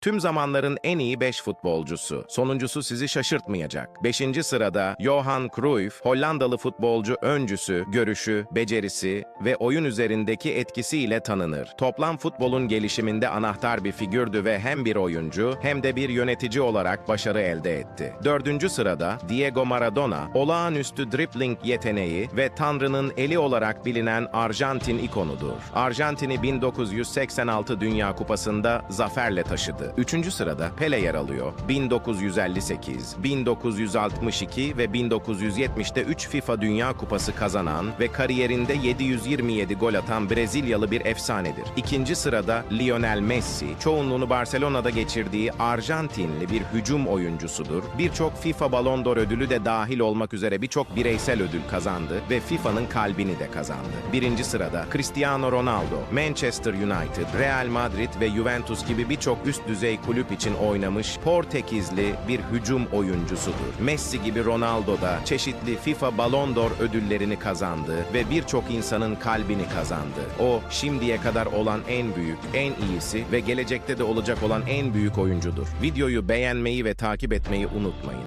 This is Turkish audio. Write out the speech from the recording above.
Tüm zamanların en iyi 5 futbolcusu. Sonuncusu sizi şaşırtmayacak. 5. sırada Johan Cruyff, Hollandalı futbolcu öncüsü, görüşü, becerisi ve oyun üzerindeki etkisiyle tanınır. Toplam futbolun gelişiminde anahtar bir figürdü ve hem bir oyuncu hem de bir yönetici olarak başarı elde etti. 4. sırada Diego Maradona, olağanüstü dribbling yeteneği ve Tanrı'nın eli olarak bilinen Arjantin ikonudur. Arjantin'i 1986 Dünya Kupası'nda zaferle taşıdı. Üçüncü sırada Pele yer alıyor. 1958, 1962 ve 1970'te 3 FIFA Dünya Kupası kazanan ve kariyerinde 727 gol atan Brezilyalı bir efsanedir. İkinci sırada Lionel Messi, çoğunluğunu Barcelona'da geçirdiği Arjantinli bir hücum oyuncusudur. Birçok FIFA Ballon d'Or ödülü de dahil olmak üzere birçok bireysel ödül kazandı ve FIFA'nın kalbini de kazandı. Birinci sırada Cristiano Ronaldo, Manchester United, Real Madrid ve Juventus gibi birçok üst düzey kulüp için oynamış Portekizli bir hücum oyuncusudur. Messi gibi Ronaldo da çeşitli FIFA Ballon d'Or ödüllerini kazandı ve birçok insanın kalbini kazandı. O şimdiye kadar olan en büyük, en iyisi ve gelecekte de olacak olan en büyük oyuncudur. Videoyu beğenmeyi ve takip etmeyi unutmayın.